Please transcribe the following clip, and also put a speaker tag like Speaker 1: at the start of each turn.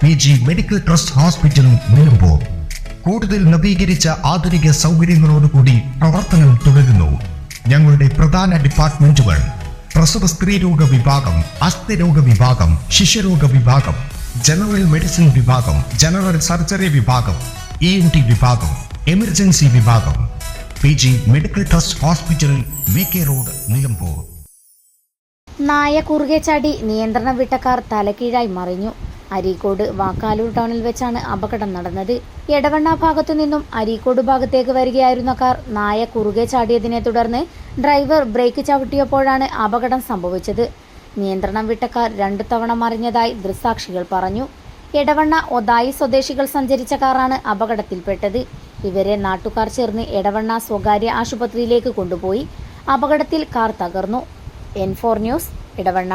Speaker 1: P G medical trust ഹോസ്പിറ്റലും നിലമ്പൂർ. കൂടുതൽ നവീകരിച്ച ആധുനിക സൗകര്യങ്ങളോടുകൂടി പ്രവർത്തനം തുടരുന്നു. ഞങ്ങളുടെ പ്രധാന ഡിപ്പാർട്ട്മെന്റുകൾ പ്രസവ സ്ത്രീരോഗ വിഭാഗം അസ്ഥിരോഗ വിഭാഗം ശിശുരോഗ വിഭാഗം ജനറൽ മെഡിസിൻ വിഭാഗം ജനറൽ സർജറി വിഭാഗം ഇ എൻ ടി വിഭാഗം എമർജൻസി വിഭാഗം. P G medical trust hospital V K road Nilambur.
Speaker 2: നായ കുറുകെ ചാടി നിയന്ത്രണം വിട്ട കാർ തലകീഴായി മറിഞ്ഞു. അരീക്കോട് വാക്കാലൂർ ടൗണിൽ വെച്ചാണ് അപകടം നടന്നത്. എടവണ്ണ ഭാഗത്തു നിന്നും അരീക്കോട് ഭാഗത്തേക്ക് വരികയായിരുന്ന കാർ നായ കുറുകെ ചാടിയതിനെ തുടർന്ന് ഡ്രൈവർ ബ്രേക്ക് ചവിട്ടിയപ്പോഴാണ് അപകടം സംഭവിച്ചത്. നിയന്ത്രണം വിട്ട കാർ രണ്ടു തവണ മറിഞ്ഞതായി ദൃസാക്ഷികൾ പറഞ്ഞു. എടവണ്ണ ഒതായി സ്വദേശികൾ സഞ്ചരിച്ച കാറാണ് അപകടത്തിൽപ്പെട്ടത്. ഇവരെ നാട്ടുകാർ ചേർന്ന് എടവണ്ണ സ്വകാര്യ ആശുപത്രിയിലേക്ക് കൊണ്ടുപോയി. അപകടത്തിൽ കാർ തകർന്നു. എൻഫോർ ന്യൂസ് ഇടവണ്ണ